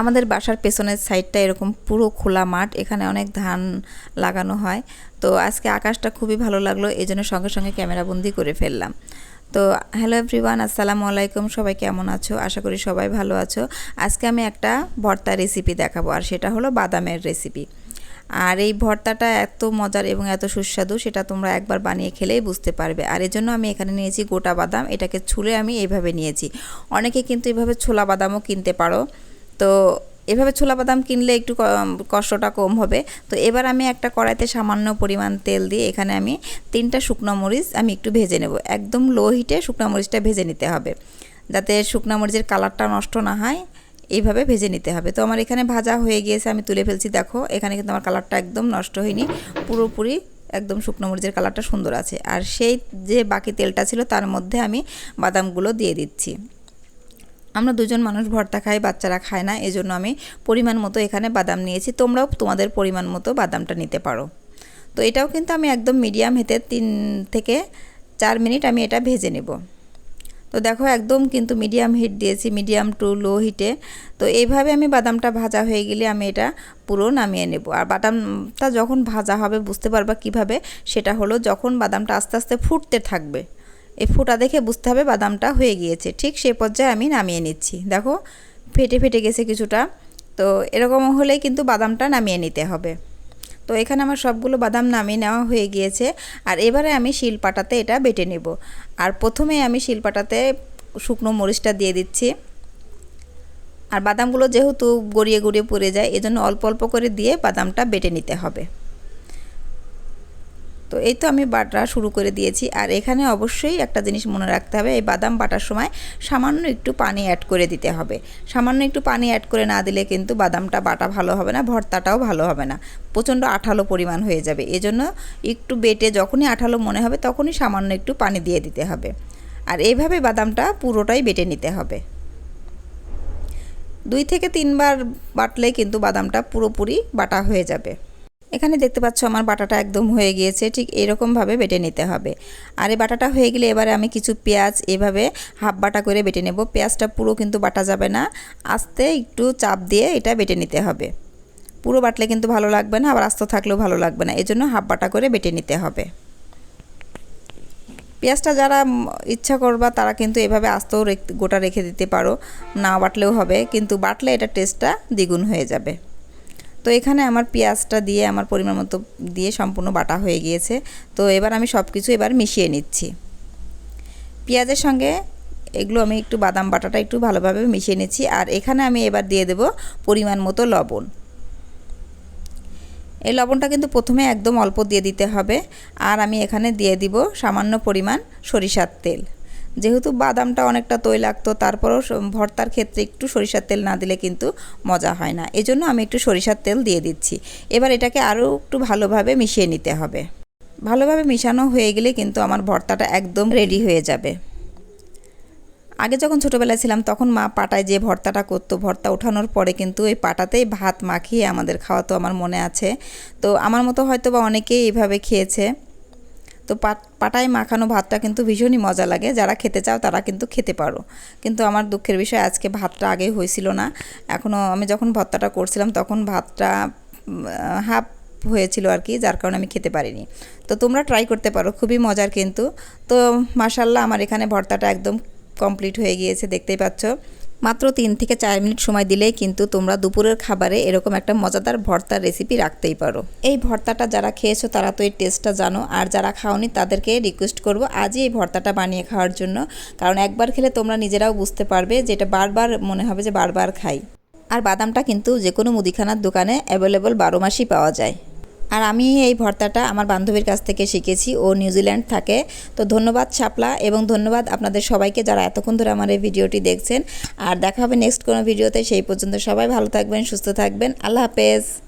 আমাদের বাসার পেছনের সাইডটা এরকম পুরো খোলা মাঠ, এখানে অনেক ধান লাগানো হয়। তো আজকে আকাশটা খুবই ভালো লাগল এই জন্য সঙ্গে সঙ্গে ক্যামেরাবন্দি করে ফেললাম। তো হ্যালো এভরিওয়ান, আসসালামু আলাইকুম, সবাই কেমন আছো? আশা করি সবাই ভালো আছো। আজকে আমি একটা ভর্তা রেসিপি দেখাবো, আর সেটা হলো বাদামের রেসিপি আর এই ভর্তাটা এত মজার এবং এত সুস্বাদু, সেটা তোমরা একবার বানিয়ে খেলেই বুঝতে পারবে। আর এর জন্য আমি এখানে নিয়েছি গোটা বাদাম, এটাকে ছুলে আমি এইভাবে নিয়েছি। অনেকে কিন্তু এভাবে ছোলা বাদামও কিনতে পারো। তো এভাবে ছোলা বাদাম কিনলে একটু কষ্টটা কম হবে। তো এবার আমি একটা কড়াইতে সামান্য পরিমাণ তেল দিয়ে এখানে আমি তিনটা শুকনো মরিচ আমি একটু ভেজে নেব। একদম লো হিটে শুকনো মরিচটা ভেজে নিতে হবে। যাতে শুকনো মরিচের কালারটা নষ্ট না হয়, এইভাবে ভেজে নিতে হবে। তো আমার এখানে ভাজা হয়ে গিয়েছে, আমি তুলে ফেলছি, দেখো। এখানে কিন্তু আমার কালারটা একদম নষ্ট হয়নি। পুরোপুরি একদম শুকনো মরিচের কালারটা সুন্দর আছে। আর সেই যে বাকি তেলটা ছিল, তার মধ্যে আমি বাদামগুলো দিয়ে দিচ্ছি। আমরা দুজন মানুষ ভর্তা খাই, বাচ্চারা খায় না, এজন্য আমি পরিমাণ মতো এখানে বাদাম নিয়েছি। তোমরাও তোমাদের পরিমাণ মতো বাদামটা নিতে পারো। তো এটাও কিন্তু আমি একদম মিডিয়াম হেতে তিন থেকে চার মিনিট আমি এটা ভেজে নেব। তো দেখো একদম কিন্তু মিডিয়াম হিট দিয়েছি, মিডিয়াম টু লো হিটে। তো এইভাবে আমি বাদামটা ভাজা হয়ে গেলে আমি এটা পুরো নামিয়ে নেব। আর বাদামটা যখন ভাজা হবে, বুঝতে পারবা কীভাবে? সেটা হলো যখন বাদামটা আস্তে আস্তে ফুটতে থাকবে। এই ফুটা দেখে বুঝতে হবে বাদামটা হয়ে গিয়েছে। ঠিক সেই পর্যায়ে আমি নামিয়ে নিচ্ছি। দেখো, ফেটে ফেটে গেছে কিছুটা। তো এরকম হলেই কিন্তু বাদামটা নামিয়ে নিতে হবে। তো এখানে আমার সবগুলো বাদাম নামিয়ে নেওয়া হয়ে গিয়েছে। আর এবারে আমি শিলপাটাতে এটা বেটে নেব। আর প্রথমে আমি শিলপাটাতে শুকনো মরিচটা দিয়ে দিচ্ছি। আর বাদামগুলো যেহেতু গড়িয়ে গড়িয়ে পড়ে যায়, এজন্য অল্প অল্প করে দিয়ে বাদামটা বেটে নিতে হবে। তো এই তো আমি বাটা শুরু করে দিয়েছি। আর এখানে অবশ্যই একটা জিনিস মনে রাখতে হবে, এই বাদাম বাটার সময় সামান্য একটু পানি অ্যাড করে দিতে হবে। সামান্য একটু পানি অ্যাড করে না দিলে কিন্তু বাদামটা বাটা ভালো হবে না, ভর্তাটাও ভালো হবে না। প্রচণ্ড আঠালো পরিমাণ হয়ে যাবে। এজন্য একটু বেটে যখনই আঠালো মনে হবে তখনই সামান্য একটু পানি দিয়ে দিতে হবে। আর এইভাবে বাদামটা পুরোটাই বেটে নিতে হবে। দুই থেকে তিনবার বাটলে কিন্তু বাদামটা পুরোপুরি বাটা হয়ে যাবে। এখানে দেখতে পাচ্ছ আমার বাটাটা একদম হয়ে গিয়েছে, ঠিক এরকমভাবে বেটে নিতে হবে। আর এই বাটাটা হয়ে গেলে এবারে আমি কিছু পেঁয়াজ এভাবে হাফ বাটা করে বেটে নেব। পেঁয়াজটা পুরো কিন্তু বাটা যাবে না। আস্তে একটু চাপ দিয়ে এটা বেটে নিতে হবে। পুরো বাটলে কিন্তু ভালো লাগবে না, আবার আস্ত থাকলেও ভালো লাগবে না। এজন্য হাফ বাটা করে বেটে নিতে হবে। পেঁয়াজটা যারা ইচ্ছা করবা তারা কিন্তু এভাবে আস্তেও গোটা রেখে দিতে পারো। না বাটলেও হবে, কিন্তু বাটলে এটা টেস্টটা দ্বিগুণ হয়ে যাবে। তো এখানে আমার পেঁয়াজটা দিয়ে, আমার পরিমাণ মতো দিয়ে সম্পূর্ণ বাটা হয়ে গিয়েছে। তো এবার আমি সব কিছু এবার মিশিয়ে নিচ্ছি। পেঁয়াজের সঙ্গে এগুলো আমি একটু বাদাম বাটাটা একটু ভালোভাবে মিশিয়ে নিচ্ছি। আর এখানে আমি এবার দিয়ে দেব পরিমাণ মতো লবণ। এই লবণটা কিন্তু প্রথমে একদম অল্প দিয়ে দিতে হবে। আর আমি এখানে দিয়ে দিব সামান্য পরিমাণ সরিষার তেল। যেহেতু বাদামটা অনেকটা তৈলাক্ত, তারপরেও ভর্তার ক্ষেত্রে একটু সরিষার তেল না দিলে কিন্তু মজা হয় না। এজন্য আমি একটু সরিষার তেল দিয়ে দিচ্ছি। এবার এটাকে আরও একটু ভালোভাবে মিশিয়ে নিতে হবে। ভালোভাবে মিশানো হয়ে গেলে কিন্তু আমার ভর্তাটা একদম রেডি হয়ে যাবে। আগে যখন ছোটোবেলায় ছিলাম, তখন মা পাটায় যে ভর্তাটা করতো, ভর্তা ওঠানোর পরে কিন্তু ওই পাটাতেই ভাত মাখিয়ে আমাদের খাওয়াতো আমার মনে আছে। তো আমার মতো হয়তো বা অনেকেই এইভাবে খেয়েছে। তো পাটায় মাখানো ভাতটা কিন্তু ভীষণই মজা লাগে। যারা খেতে চাও তারা কিন্তু খেতে পারো। কিন্তু আমার দুঃখের বিষয়, আজকে ভাতটা আগে হয়েছিল না। এখনও আমি যখন ভর্তাটা করছিলাম তখন ভাতটা হাফ হয়েছিল আর কি, যার কারণে আমি খেতে পারিনি। তো তোমরা ট্রাই করতে পারো, খুবই মজার কিন্তু। তো মাসাল্লাহ আমার এখানে ভর্তাটা একদম কমপ্লিট হয়ে গিয়েছে, দেখতেই পাচ্ছ। মাত্র তিন থেকে চার মিনিট সময় দিলেই কিন্তু তোমরা দুপুরের খাবারে এরকম একটা মজাদার ভর্তার রেসিপি রাখতেই পারো। এই ভর্তাটা যারা খেয়েছো তারা তো এই টেস্টটা জানো। আর যারা খাওনি তাদেরকে রিকোয়েস্ট করব আজই এই ভর্তাটা বানিয়ে খাওয়ার জন্য। কারণ একবার খেলে তোমরা নিজেরাও বুঝতে পারবে যে এটা বারবার মনে হবে যে বারবার খাই। আর বাদামটা কিন্তু যে কোনো মুদিখানার দোকানে অ্যাভেলেবল বারো মাসই পাওয়া যায়। আর আমি এই ভর্তাটা আমার বান্ধবীর কাছ থেকে শিখেছি, ও নিউজিল্যান্ড থাকে। তো ধন্যবাদ ছাপলা এবং ধন্যবাদ আপনাদের সবাইকে যারা এতক্ষণ ধরে আমার এই ভিডিওটি দেখছেন। আর দেখা হবে নেক্সট কোনো ভিডিওতে, সেই পর্যন্ত সবাই ভালো থাকবেন, সুস্থ থাকবেন। আল্লাহ হাফেজ।